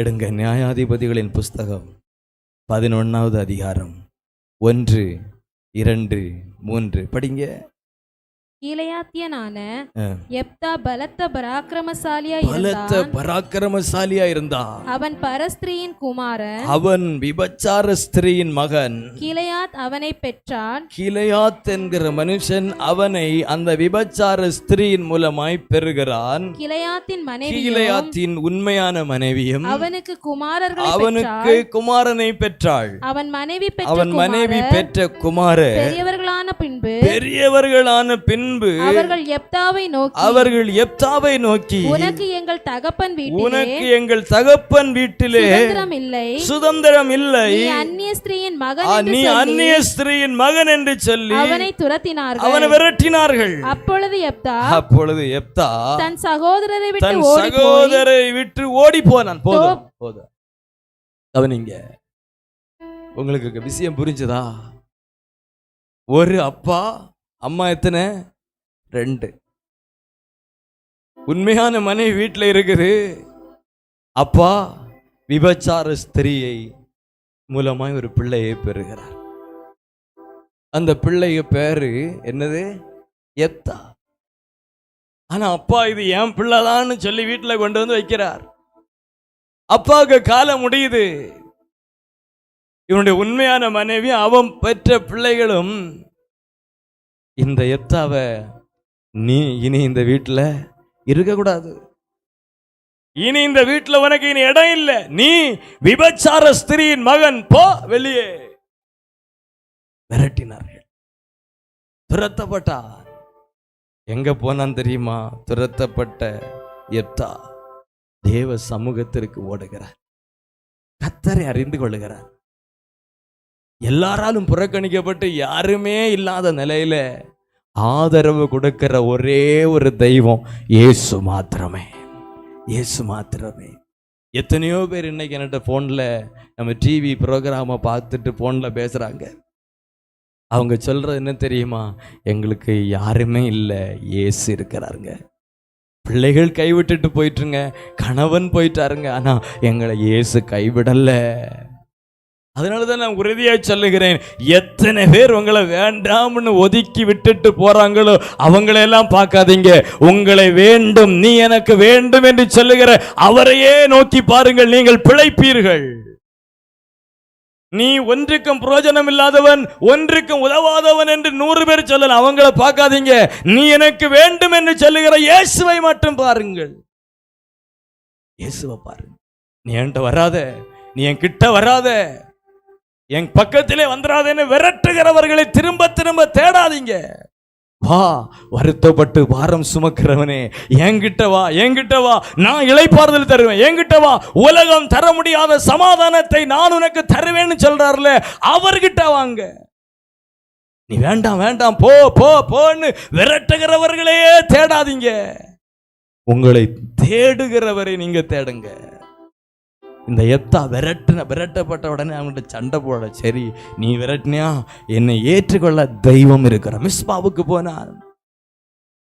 எடுங்க. நியாயாதிபதிகளின் புஸ்தகம் பதினொன்றாவது அதிகாரம். ஒன்று இரண்டு மூன்று. படிங்க. கீழையாத்தியனான. எப்தா பலத்த பராக்கிரமசாலியா பலத்த இருந்தான். பராக்கிரமசாலியா இருந்தா அவன் பரஸ்திரியின் குமாரன். அவன் விபச்சார ஸ்திரீயின் மகன். கீழையாத் அவனை பெற்றான். கிளையாத் என்கிற மனுஷன் அவனை அந்த விபச்சார ஸ்திரீயின் மூலமாய் பெறுகிறான். கிளையாத்தின் மனைவியும் கீழையாத்தின் உண்மையான மனைவியும் அவனுக்கு குமாரர்களை அவனுக்கு குமாரனை பெற்றாள். அவன் மனைவி பெற்ற அவன் மனைவி குமாரர். பெற்ற குமாரர். பெரியவர்களான பின்பு பெரியவர்களான பின்பு அவர்கள் எப்தாவை நோக்கி அவர்கள் எப்தாவை நோக்கி உனக்கு எங்கள் தகப்பன் வீட்டிலே உனக்கு எங்கள் தகப்பன் வீட்டிலே சுதந்திரம் இல்லை சுதந்திரம் இல்லை நீ அந்நிய ஸ்திரீயின் மகன் நீ அந்நிய ஸ்திரீயின் மகன் என்று சொல்லி அவனை துரத்தினார்கள். அவனை விரட்டினார்கள். அப்பொழுது எப்தா அப்பொழுது எப்தா தன் சகோதரரை விட்டு தன் சகோதரை விட்டு ஓடி போனான் போதும் போதும். கவனிங்க உங்களுக்கு விஷயம் புரிஞ்சுதா? ஒரு அப்பா அம்மா எத்தனை? ரெண்டு. உண்மையான மனைவி வீட்டில் இருக்குது. அப்பா விபச்சார ஸ்திரீயை மூலமாய் ஒரு பிள்ளையை பெறுகிறார். அந்த பிள்ளைய பேரு என்னது? எத்தா. ஆனா அப்பா இது என் பிள்ளைதான்னு சொல்லி வீட்டில் கொண்டு வந்து வைக்கிறார். அப்பாவுக்கு காலம் முடியுது. இவனுடைய உண்மையான மனைவி அவன் பெற்ற பிள்ளைகளும் இந்த எத்தாவை நீ இனி இந்த வீட்டுல இருக்கக்கூடாது. இனி இந்த வீட்டுல உனக்கு இனி இடம் இல்லை. நீ விபச்சார ஸ்திரீயின் மகன். போ வெளியே. விரட்டினார்கள். துரத்தப்பட்டார். எங்க போனான் தெரியுமா? துரத்தப்பட்ட எத்தா தேவ சமூகத்திற்கு ஓடுகிறார். கத்தரை அறிந்து கொள்ளுகிறார் எல்லாராலும் புறக்கணிக்கப்பட்டு யாருமே இல்லாத நிலையில ஆதரவு கொடுக்கிற ஒரே ஒரு தெய்வம் இயேசு மாத்திரமே. இயேசு மாத்திரமே. எத்தனையோ பேர் இன்னைக்கு என்கிட்ட ஃபோனில் நம்ம டிவி ப்ரோக்ராமை பார்த்துட்டு ஃபோனில் பேசுகிறாங்க அவங்க சொல்கிறது என்ன தெரியுமா? எங்களுக்கு யாருமே இல்லை இயேசு இருக்கிறாருங்க. பிள்ளைகள் கைவிட்டுட்டு போயிட்டுருங்க கணவன் போயிட்டாருங்க. ஆனால் எங்களை இயேசு கைவிடலை. அதனால தான் நான் உறுதியாக சொல்லுகிறேன் எத்தனை பேர் உங்களை வேண்டாம்னு ஒதுக்கி விட்டுட்டு போறாங்களோ அவங்களையெல்லாம் பார்க்காதீங்க. உங்களை வேண்டும் நீ எனக்கு வேண்டும் என்று சொல்லுகிற அவரையே நோக்கி பாருங்கள் நீங்கள் பிழைப்பீர்கள். நீ ஒன்றுக்கும் பிரயோஜனம் இல்லாதவன் ஒன்றுக்கும் உதவாதவன் என்று நூறு பேர் சொல்லல அவங்கள பார்க்காதீங்க. நீ எனக்கு வேண்டும் என்று சொல்லுகிற இயேசுவை மட்டும் பாருங்கள். இயேசுவை பாருங்க நீ என்கிட்ட வராத நீ என் கிட்ட வராத. என் பக்கத்திலே வந்துடாதேன்னு விரட்டுகிறவர்களை திரும்ப திரும்ப தேடாதீங்க. வா வருத்தப்பட்டு பாரம் சுமக்கிறவனே என்கிட்ட வா என்கிட்ட வா நான் இளைப்பாறுதல் தருவேன் என்கிட்ட வா உலகம் தர முடியாத சமாதானத்தை நான் உனக்கு தருவேன்னு சொல்றாருல அவர்கிட்ட வாங்க. நீ வேண்டாம் வேண்டாம் போ போ போன்னு விரட்டுகிறவர்களையே தேடாதீங்க. உங்களை தேடுகிறவரை நீங்க தேடுங்க. இந்த எத்தா விரட்டுன விரட்டப்பட்ட உடனே அவங்கள்ட்ட சண்டை போட சரி நீ விரட்டினியா? என்னை ஏற்றுக்கொள்ள தெய்வம் இருக்கிற மிஸ்பாவுக்கு போனார்.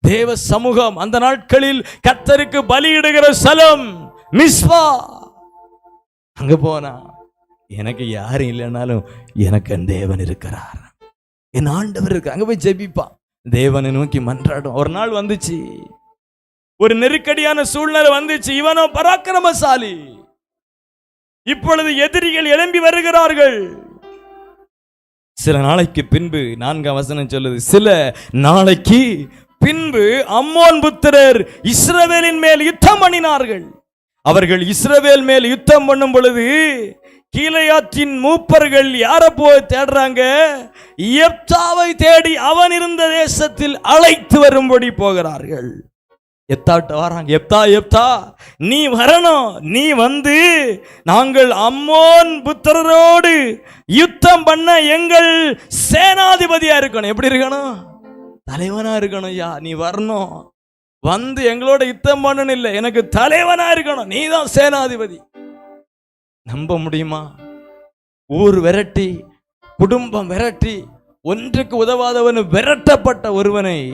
தேவ சமூகம் அந்த நாட்களில் கத்தருக்கு பலியிடுகிற ஸ்தலம் மிஸ்வா அங்க போனா எனக்கு யாரும் இல்லைனாலும் எனக்கு தேவன் இருக்கிறார். என் ஆண்டவர் இருக்கு அங்க போய் ஜெபிப்பான். தேவனை நோக்கி மன்றாடும். ஒரு நாள் வந்துச்சு. ஒரு நெருக்கடியான சூழ்நிலை வந்துச்சு. இவனோ பராக்கிரமசாலி. இப்பொழுது எதிரிகள் எழும்பி வருகிறார்கள். சில நாளைக்கு பின்பு நான்காம் வசனம் சொல்லுது சில நாளைக்கு பின்பு அம்மோன் புத்திரர் இஸ்ரவேலின் மேல் யுத்தம் பண்ணினார்கள். அவர்கள் இஸ்ரவேல் மேல் யுத்தம் பண்ணும் பொழுது கீழையாற்றின் மூப்பர்கள் யாரை போய் தேடுறாங்க? எப்தாவை தேடி அவன் இருந்த தேசத்தில் அழைத்து வரும்படி போகிறார்கள். எத்தாட்ட வராங்க. எப்தா எப்தா? நீ வரணும். நீ வந்து நாங்கள் அம்மோன் புத்திரரோடு யுத்தம் பண்ண எங்கள் சேனாதிபதியா இருக்கணும். எப்படி இருக்கணும்? தலைவனா இருக்கணும் ஐயா. நீ வரணும். வந்து எங்களோட யுத்தம் பண்ணணும் இல்லை. எனக்கு தலைவனா இருக்கணும். நீ தான் சேனாதிபதி. நம்ப முடியுமா? ஊர் விரட்டி குடும்பம் விரட்டி ஒன்றுக்கு உதவாதவன் விரட்டப்பட்ட ஒருவனை.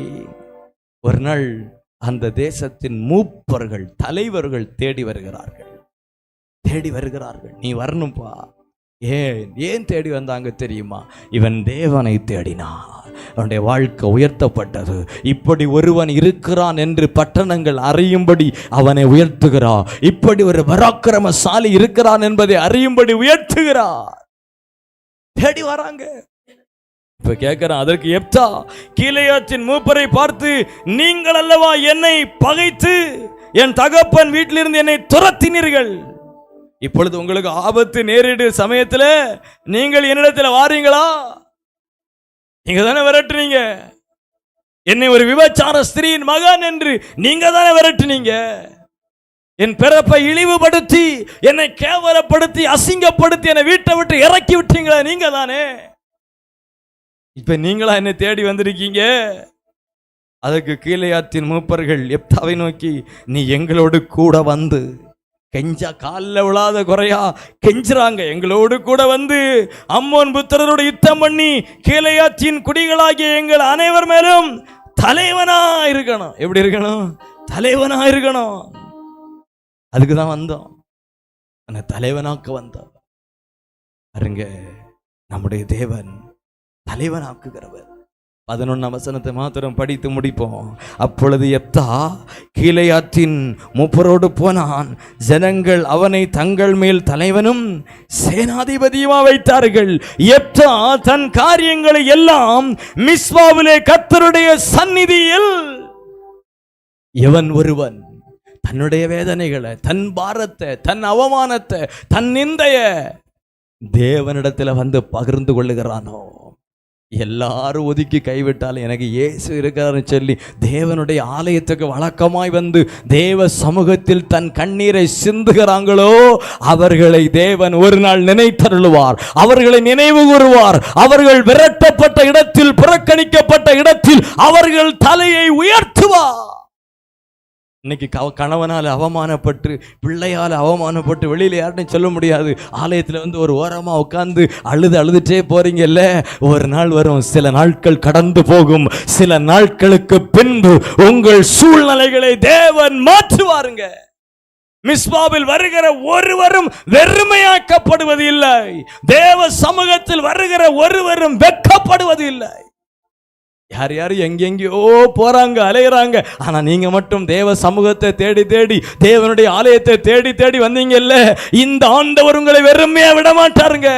ஒரு நாள் அந்த தேசத்தின் மூப்பர்கள் தலைவர்கள் தேடி வருகிறார்கள். தேடி வருகிறார்கள். நீ வரணும்ப்பா ஏன் ஏன் தேடி வந்தாங்க தெரியுமா? இவன் தேவனை தேடினான். அவனுடைய வாழ்க்கை உயர்த்தப்பட்டது. இப்படி ஒருவன் இருக்கிறான் என்று பட்டணங்கள் அறியும்படி அவனை உயர்த்துகிறார் இப்படி ஒரு பராக்கிரமசாலி இருக்கிறான் என்பதை அறியும்படி உயர்த்துகிறார் தேடி வராங்க. இப்ப கேட்கிறான் அதற்கு எப்தா கீழையாற்றின் மூப்பரை பார்த்து நீங்கள் அல்லவா என்னை பகைத்து என் தகப்பன் வீட்டிலிருந்து என்னை துரத்தினீர்கள்? இப்பொழுது உங்களுக்கு ஆபத்து நேரிடு சமயத்தில் நீங்கள் என்னிடத்தில் வாரீங்களா? நீங்க தானே விரட்டுனீங்க. என்னை ஒரு விபச்சார ஸ்திரீயின் மகன் என்று நீங்க தானே விரட்டுனீங்க. என் பிறப்பை இழிவுபடுத்தி என்னை கேவலப்படுத்தி அசிங்கப்படுத்தி என்னை வீட்டை விட்டு இறக்கி விட்டீங்களா நீங்க தானே இப்போ நீங்களா என்னை தேடி வந்திருக்கீங்க? அதற்கு கீழையாத்தின் மூப்பர்கள் எப்தாவை நோக்கி நீ எங்களோடு கூட வந்து கெஞ்சா காலில் விழாத குறையா கெஞ்சுறாங்க எங்களோடு கூட வந்து அம்மோன் புத்திரரோட யுத்தம் பண்ணி கீழையாற்றின் குடிகளாகிய எங்கள் அனைவர் மேலும் தலைவனா இருக்கணும். எப்படி இருக்கணும்? தலைவனா இருக்கணும். அதுக்கு தான் வந்தோம். ஆனால் தலைவனாக்க வந்தோம். பாருங்க நம்முடைய தேவன் தலைவனாக்குகிறவர். பதினொன்னாம் வசனத்தை மாத்திரம் படித்து முடிப்போம். அப்பொழுது எப்தா கீழையாற்றின் மூப்பரோடு போனான். ஜனங்கள் அவனை தங்கள் மேல் தலைவனும் சேனாதிபதியுமா வைத்தார்கள். எப்தா தன் காரியங்களை எல்லாம் மிஸ்வாவிலே கத்தருடைய சந்நிதியில் எவன் ஒருவன் தன்னுடைய வேதனைகளை தன் பாரத்தை தன் அவமானத்தை தன் நிந்தைய தேவனிடத்துல வந்து பகிர்ந்து கொள்ளுகிறானோ? எல்லாரும் ஒதுக்கி கைவிட்டாலும் எனக்கு இயேசு இருக்காருன்னு சொல்லி தேவனுடைய ஆலயத்துக்கு வழக்கமாய் வந்து தேவ சமூகத்தில் தன் கண்ணீரை சிந்துகிறாங்களோ அவர்களை தேவன் ஒரு நாள் நினைத்தருளுவார். அவர்களை நினைவு கூறுவார். அவர்கள் விரட்டப்பட்ட இடத்தில் புறக்கணிக்கப்பட்ட இடத்தில் அவர்கள் தலையை உயர்த்துவார். இன்னைக்கு கவ கணவனால் அவமானப்பட்டு பிள்ளையால் அவமானப்பட்டு வெளியில் யார்ட்டையும் சொல்ல முடியாது. ஆலயத்தில் வந்து ஒரு ஓரமாக உட்காந்து அழுது அழுதுட்டே போறீங்கல்ல? ஒரு நாள் வரும் சில நாட்கள் கடந்து போகும். சில நாட்களுக்கு பின்பு உங்கள் சூழ்நிலைகளை தேவன் மாற்றுவாருங்க. மிஸ்பாவில் வருகிற ஒருவரும் வெறுமையாக்கப்படுவது இல்லை தேவ சமூகத்தில் வருகிற ஒருவரும் வெட்கப்படுவது இல்லை யார் யார் எங்கெங்கேயோ போறாங்க அலையிறாங்க. ஆனா நீங்க மட்டும் தேவ சமூகத்தை தேடி தேடி தேவனுடைய ஆலயத்தை தேடி தேடி வந்தீங்கல்ல? இந்த ஆண்டவர் உங்களை வெறுமையா விட மாட்டாருங்க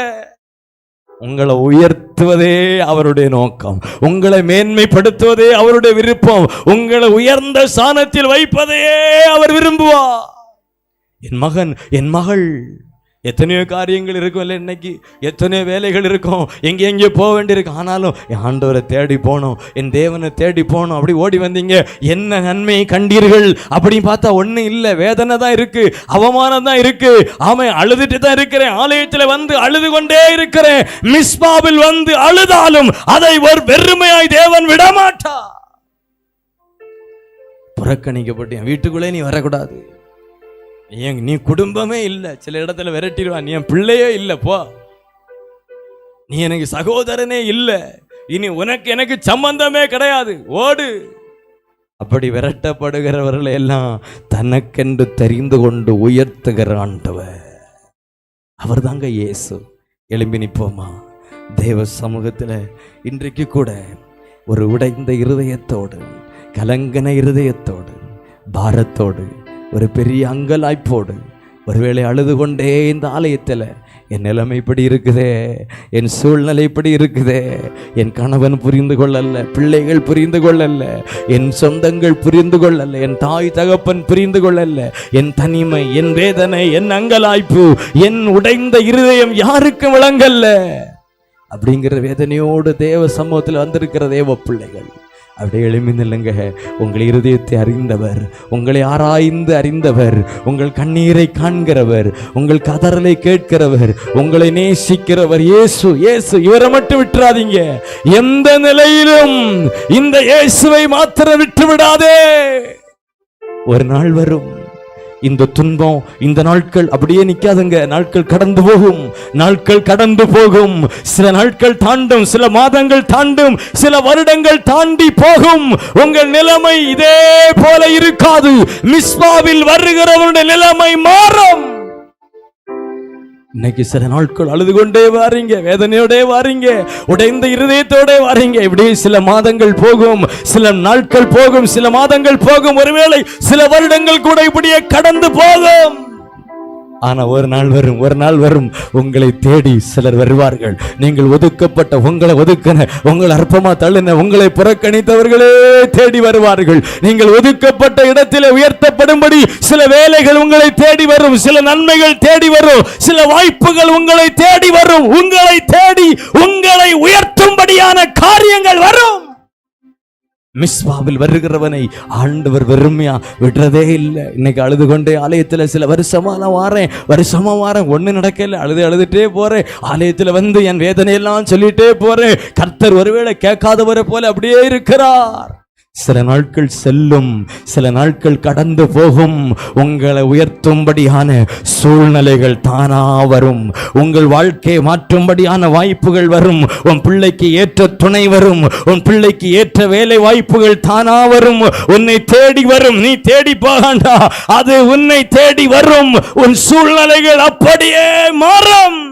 உங்களை உயர்த்துவதே அவருடைய நோக்கம். உங்களை மேன்மைப்படுத்துவதே அவருடைய விருப்பம். உங்களை உயர்ந்த சாணத்தில் வைப்பதையே அவர் விரும்புவார். என் மகன் என் மகள். எத்தனையோ காரியங்கள் இருக்கும்ல இன்னைக்கு? எத்தனையோ வேலைகள் இருக்கும். எங்கே எங்கேயோ போக வேண்டியிருக்கு. ஆனாலும் என் ஆண்டவரை தேடி போனோம். என் தேவனை தேடி போனோம். அப்படி ஓடி வந்தீங்க. என்ன நன்மையை கண்டீர்கள்? அப்படின்னு பார்த்தா ஒன்றும் இல்லை. வேதனை தான் இருக்கு. அவமானம் தான் இருக்கு. அவன் அழுதுட்டு தான் இருக்கிறேன். ஆலயத்தில் வந்து அழுது கொண்டே இருக்கிறேன். மிஸ்பாவில் வந்து அழுதாலும் அதை ஒரு வெறுமையாய் தேவன் விடமாட்டா புறக்கணிக்கப்பட்டு என் வீட்டுக்குள்ளே நீ வரக்கூடாது. நீ நீ குடும்பமே இல்லை. சில இடத்துல விரட்டிடுவான். நீ என் பிள்ளையே இல்லை போ. நீ எனக்கு சகோதரனே இல்லை. இனி உனக்கு எனக்கு சம்பந்தமே கிடையாது. ஓடு. அப்படி விரட்டப்படுகிறவர்களை எல்லாம் தனக்கென்று தெரிந்து கொண்டு உயர்த்துகிற ஆண்டவர். அவர் தாங்க இயேசு. எழும்பி நிற்போமா? தேவ சமூகத்தில் இன்றைக்கு கூட ஒரு உடைந்த இருதயத்தோடு கலங்கன இருதயத்தோடு பாரத்தோடு ஒரு பெரிய அங்கலாய்ப்போடு ஒருவேளை அழுது கொண்டே இந்த ஆலயத்தில் என் நிலைமை இப்படி இருக்குதே என் சூழ்நிலை இப்படி இருக்குதே என் கணவன் புரிந்து கொள்ளல்ல பிள்ளைகள் புரிந்து கொள்ளல்ல என் சொந்தங்கள் புரிந்து கொள்ளல்ல என் தாய் தகப்பன் புரிந்து கொள்ளல்ல என் தனிமை என் வேதனை என் அங்கலாய்ப்பு என் உடைந்த இருதயம் யாருக்கும் விளங்கல்ல? அப்படிங்கிற வேதனையோடு தேவ சமூகத்தில் வந்திருக்கிற தேவ பிள்ளைகள். அப்படியே எழுமி நில்லுங்க. உங்கள் இருதயத்தை அறிந்தவர் உங்களை ஆராய்ந்து அறிந்தவர் உங்கள் கண்ணீரை காண்கிறவர் உங்கள் கதறலை கேட்கிறவர் உங்களை நேசிக்கிறவர் இயேசு இயேசு. இவரை மட்டும் விட்டுறாதீங்க. எந்த நிலையிலும் இந்த இயேசுவை மாத்திரம் விட்டு விடாதே ஒரு நாள் வரும். இந்த துன்பம் இந்த நாட்கள் அப்படியே நிக்காதுங்க. நாட்கள் கடந்து போகும் நாட்கள் கடந்து போகும். சில நாட்கள் தாண்டும் சில மாதங்கள் தாண்டும் சில வருடங்கள் தாண்டி போகும். உங்கள் நிலைமை இதே போல இருக்காது. மிஸ்பாவில் வருகிறவருடைய நிலைமை மாறும். இன்னைக்கு சில நாட்கள் அழுது கொண்டே வாரீங்க வேதனையோடே வாரீங்க உடைந்த இருதயத்தோட வாரீங்க. இப்படி சில மாதங்கள் போகும் சில நாட்கள் போகும் சில மாதங்கள் போகும். ஒருவேளை சில வருடங்கள் கூட இப்படியே கடந்து போகும். ஆனால் ஒரு நாள் வரும் ஒரு நாள் வரும். உங்களை தேடி சிலர் வருவார்கள். நீங்கள் ஒதுக்கப்பட்ட உங்களை ஒதுக்கின உங்களை அற்பமா தள்ளின உங்களை புறக்கணித்தவர்களே தேடி வருவார்கள். நீங்கள் ஒதுக்கப்பட்ட இடத்திலே உயர்த்தப்படும்படி சில வேலைகள் உங்களை தேடி வரும் சில நன்மைகள் தேடி வரும் சில வாய்ப்புகள் உங்களை தேடி வரும். உங்களை தேடி உங்களை உயர்த்தும்படியான காரியங்கள் வரும். மிஸ்வாவில் வருகிறவனை ஆண்டவர் வெறுமையா விடுறதே இல்லை. இன்னைக்கு அழுது கொண்டே ஆலயத்தில் சில வருஷமா நான் வாரேன். வருஷமா வாரேன். ஒன்றும் நடக்கல. அழுது அழுதுட்டே போறேன். ஆலயத்தில் வந்து என் வேதனையெல்லாம் சொல்லிட்டே போறேன். கர்த்தர் ஒருவேளை கேட்காதவரை போல அப்படியே இருக்கிறார். சில நாட்கள் செல்லும் சில நாட்கள் கடந்து போகும். உங்களை உயர்த்தும்படியான சூழ்நிலைகள் தானா வரும். உங்கள் வாழ்க்கையை மாற்றும்படியான வாய்ப்புகள் வரும். உன் பிள்ளைக்கு ஏற்ற துணை வரும். உன் பிள்ளைக்கு ஏற்ற வேலை வாய்ப்புகள் தானா வரும். உன்னை தேடி வரும். நீ தேடி போகாண்டா. அது உன்னை தேடி வரும். உன் சூழ்நிலைகள் அப்படியே மாறும்.